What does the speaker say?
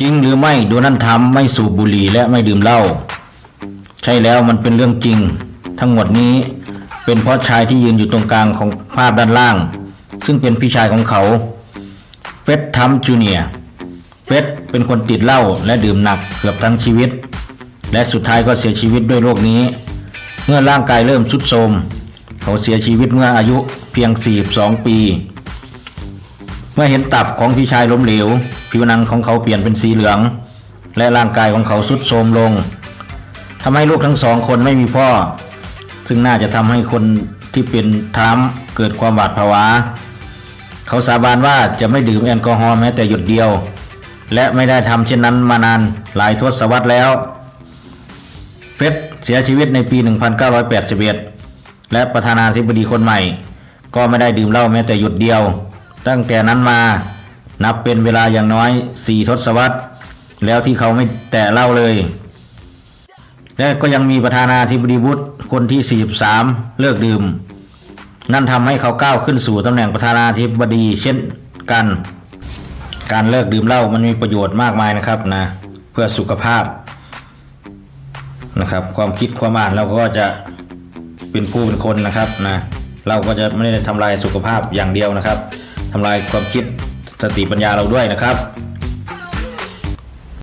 จริงหรือไม่โดนัลด์ทรัมป์ไม่สูบบุหรี่และไม่ดื่มเหล้าใช่แล้วมันเป็นเรื่องจริง ทั้งหมดนี้เป็นเพราะชายที่ยืนอยู่ตรงกลางของภาพด้านล่าง ซึ่งเป็นพี่ชายของเขาเฟร็ดทรัมจูเนียเฟร็ดเป็นคนติดเหล้าและดื่มหนักเกือบทั้งชีวิต และสุดท้ายก็เสียชีวิตด้วยโรคนี้ เมื่อร่างกายเริ่มทรุดโทรมเขาเสียชีวิตเมื่ออายุเพียง 42 ปี เมื่อเห็นตับของพี่ชายล้มเหลว ผิวหนังของเขาเปลี่ยนเป็นสีเหลือง และร่างกายของเขาทรุดโทรมลงทำให้ลูกทั้งสองคนไม่มีพ่อ ซึ่งน่าจะทำให้คนที่เป็นทามเกิดความหวาดผวา เขาสาบานว่าจะไม่ดื่มแอลกอฮอล์แม้แต่หยดเดียว และไม่ได้ทำเช่นนั้นมานานหลายทศวรรษแล้วเฟร็ดเสียชีวิตในปี 1981 และประธานาธิบดีคนใหม่ ก็ไม่ได้ดื่มเหล้าแม้แต่หยุดเดียว ตั้งแต่นั้นมานับเป็นเวลาอย่างน้อย4ทศวรรษ แล้วที่เขาไม่แตะเหล้าเลย และก็ยังมีประธานาธิบดีบุชคนที่ 43 เลิกดื่ม นั่นทำให้เขาก้าวขึ้นสู่ตำแหน่งประธานาธิบดีเช่นกัน การเลิกดื่มเหล้ามันมีประโยชน์มากมายนะครับนะเพื่อสุขภาพนะครับ ความคิดความอ่านเราก็จะเป็นผู้เป็นคนนะครับนะเราก็จะไม่ได้ทำลายสุขภาพอย่างเดียวนะครับ ทำลายความคิดสติปัญญาเราด้วยนะครับ